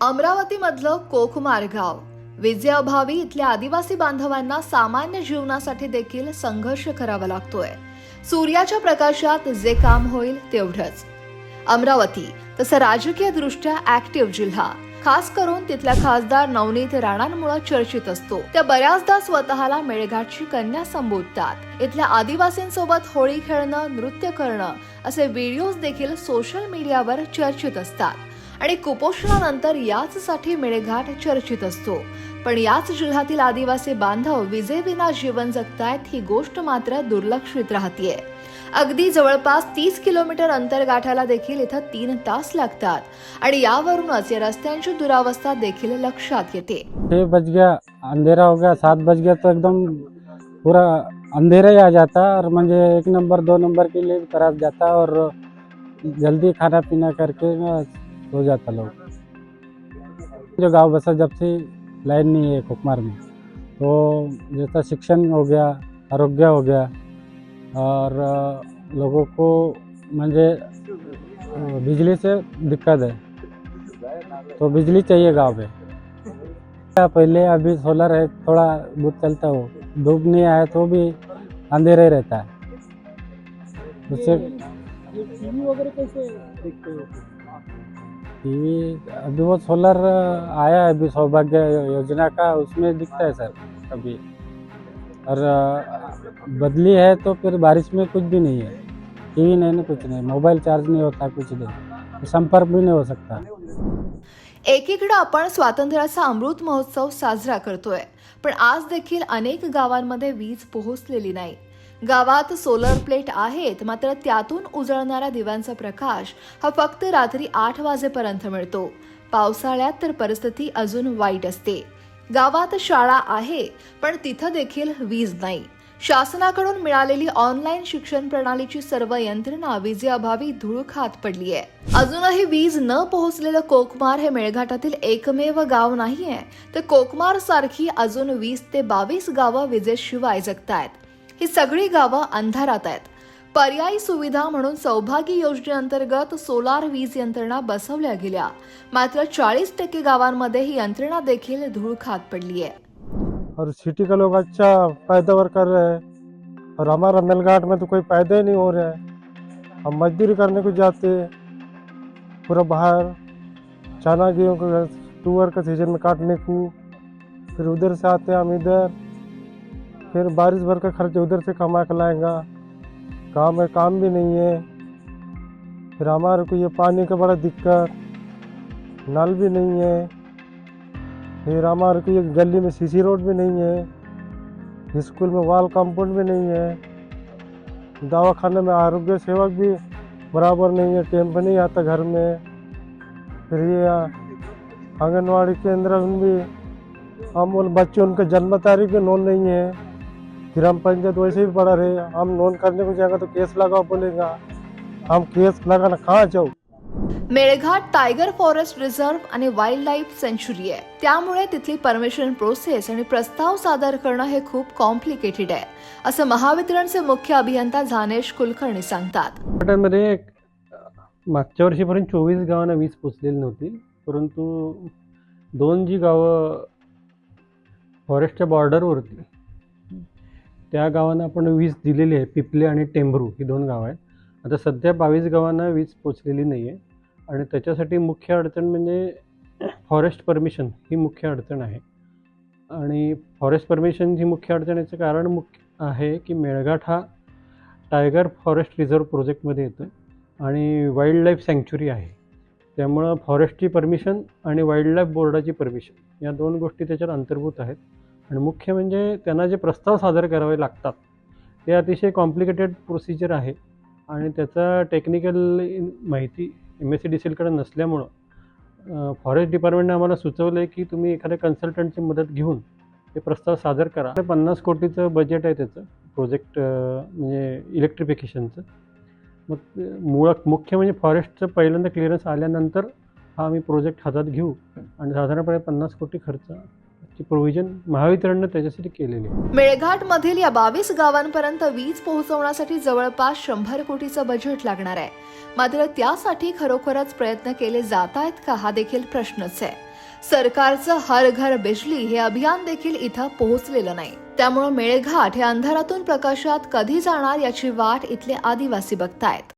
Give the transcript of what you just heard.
अमरावतीमधलं कोकमार गाव विजेअभावी इथल्या आदिवासी बांधवांना सामान्य जीवनासाठी देखील संघर्ष करावा लागतोय. सूर्याच्या प्रकाशात जे काम होईल तेवढंच. अमरावती तसं राजकीय दृष्ट्या ऍक्टिव्ह जिल्हा. खास करून तिथल्या खासदार नवनीत राणांमुळे चर्चित असतो. त्या बऱ्याचदा स्वतःला मेळघाटची कन्या संबोधतात. इथल्या आदिवासींसोबत होळी खेळणं नृत्य करणं असे व्हिडिओज देखील सोशल मीडियावर चर्चित असतात. आणि कुपोषणानंतर याचसाठी मेळघाट चर्चित असतो. पण याच जिल्ह्यातील आदिवासी बांधव विजेविना जीवन जगतायत ही गोष्ट मात्र दुर्लक्षित राहतीये. अगदी जवळपास तीस किलोमीटर अंतर गाठायला देखील इथं तीन तास लागतात आणि यावरूनच या रस्त्यांची दुरावस्था देखील लक्षात येते. ते बज गया अंधेरा हो गया सात बज गया तो एकदम पूरा अंधेरा ही आ जाता और मुझे एक नंबर दो नंबर के लिए खराब जाता और जल्दी खाना पीना करके सो जाता लोग। जो गाँव बसा जब से लाइन नहीं है कुकमार में तो जैसा शिक्षण हो गया, आरोग्य हो गया, और लोगों को मुझे बिजली से दिक्कत है तो बिजली चाहिए गाँव में। पहले अभी सोलर है, थोड़ा बहुत चलता हो, धूप नहीं आया तो भी अंधेरा ही रहता है। उससे टीवी वी अभी वो सोलर आया है अभी सौभाग्य योजना का उसमें दिखता है सर अभी। और बदली है तो फिर बारिश में कुछ भी नहीं है। टीवी नहीं ना कुछ नहीं मोबाइल चार्ज नहीं होता कुछ नहीं। संपर्क भी नहीं हो सकता। एकीकडे आपण स्वातंत्र्याचा अमृत महोत्सव साजरा करतोय पण आज देखील अनेक गावांमध्ये वीज पोहोचलेली नाही. गावात सोलर प्लेट आहेत मात्र त्यातून उजळणाऱ्या दिव्यांचा प्रकाश हा फक्त रात्री आठ वाजेपर्यंत मिळतो. पावसाळ्यात तर परिस्थिती अजून वाईट असते. गावात शाळा आहे पण तिथं देखील वीज नाही. शासनाकडून मिळालेली ऑनलाईन शिक्षण प्रणालीची सर्व यंत्रणा विजेअभावी धूळ खात पडली आहे अजूनही वीज न पोहोचलेलं कोकमार हे मेळघाटातील एकमेव गाव नाहीये तर कोकमार सारखी अजून वीस ते बावीस गावं विजेशिवाय जगतायत. ही सगळी गावं अंधारात आहेत. पर्यायी सुविधा म्हणून सौभाग्य योजनेअंतर्गत सोलार वीज यंत्रणा बसवल्या गेल्या. मात्र चाळीस टक्के गावांमध्ये ही यंत्रणा देखील धूळ खात पडली आहे और सिटी का लोग अच्छा पैदावार कर रहे हैं. और हमारा मेलघाट में तो कोई पैदा ही नहीं हो रहा है. हम मजदूरी करने को जाते पूरा बाहर चना गेहूँ का टूअर का सीजन में काटने को फिर उधर से आते हैं हम इधर. फिर बारिश भर का खर्च उधर से कमा के लाएँगा। गाँव में काम भी नहीं है। फिर हमारे को ये पानी का बड़ा दिक्कत। नल भी नहीं है। फिर हमारे को ये गली में सीसी रोड भी नहीं है। स्कूल में वाल कंपाउंड भी नहीं है। दवाखाने में आरोग्य सेवक भी बराबर नहीं है। टेम पे नहीं आता घर में। फिर ये आंगनवाड़ी केंद्र में भी हम बोल बच्चे उनके जन्म तारीख भी नोन नहीं है। ग्राम पंचायत वैसे भी पड़ा रहे। हम नोन करने को जाएंगे तो केस लगाओ बोलेगा। हम केस लगाना कहाँ जाओ मेळघाट टायगर फॉरेस्ट रिझर्व्ह आणि वाईल्ड लाईफ सेंच्युरी आहे. त्यामुळे तिथली परमिशन प्रोसेस आणि प्रस्ताव सादर करणं हे खूप कॉम्प्लिकेटेड आहे. असं महावितरणचे मुख्य अभियंता झानेश कुलकर्णी सांगतात. मध्ये मागच्या वर्षीपर्यंत चोवीस गावांना वीज पोचलेली नव्हती. परंतु दोन जी गावं फॉरेस्टच्या बॉर्डरवरती त्या गावांना आपण वीज दिलेली आहे. पिपले आणि टेंभरू ही दोन गावं आहेत. आता सध्या बावीस गावांना वीज पोचलेली नाही आहे आणि त्याच्यासाठी मुख्य अडचण म्हणजे फॉरेस्ट परमिशन ही मुख्य अडचण आहे. आणि फॉरेस्ट परमिशन ही मुख्य अडचणीचं कारण मुख्य आहे की मेळघाट हा टायगर फॉरेस्ट रिझर्व प्रोजेक्टमध्ये येतो आणि वाईल्ड लाईफ सँक्च्युरी आहे. त्यामुळं फॉरेस्टची परमिशन आणि वाईल्ड लाईफ बोर्डाची परमिशन या दोन गोष्टी त्याच्यात अंतर्भूत आहेत. आणि मुख्य म्हणजे त्यांना जे प्रस्ताव सादर करावे लागतात ते अतिशय कॉम्प्लिकेटेड प्रोसिजर आहे. आणि त्याचा टेक्निकल माहिती एम एस सी डी सीलकडे नसल्यामुळं फॉरेस्ट डिपार्टमेंटने आम्हाला सुचवलं आहे की तुम्ही एखाद्या कन्सल्टंटची मदत घेऊन ते प्रस्ताव सादर करा. पन्नास कोटीचं बजेट आहे त्याचं प्रोजेक्ट म्हणजे इलेक्ट्रिफिकेशनचं मग मुळात मुळ मुख्य म्हणजे फॉरेस्टचं पहिल्यांदा क्लिअरन्स आल्यानंतर हा आम्ही प्रोजेक्ट हातात घेऊ. आणि साधारणपणे पन्नास कोटी खर्च खर्चाची प्रोव्हिजन महावितरणनं त्याच्यासाठी केलेली आहे. मेळघाट मधील या बावीस गावांपर्यंत वीज पोहोचवण्यासाठी जवळपास शंभर कोटीचं बजेट लागणार आहे. मात्र त्यासाठी खरोखरच प्रयत्न केले जात आहेत का हा देखील प्रश्नच आहे. सरकारचं हर घर बिजली हे अभियान देखील इथं पोहोचलेलं नाही. त्यामुळे मेळघाट हे अंधारातून प्रकाशात कधी जाणार याची वाट इथले आदिवासी बघतायत.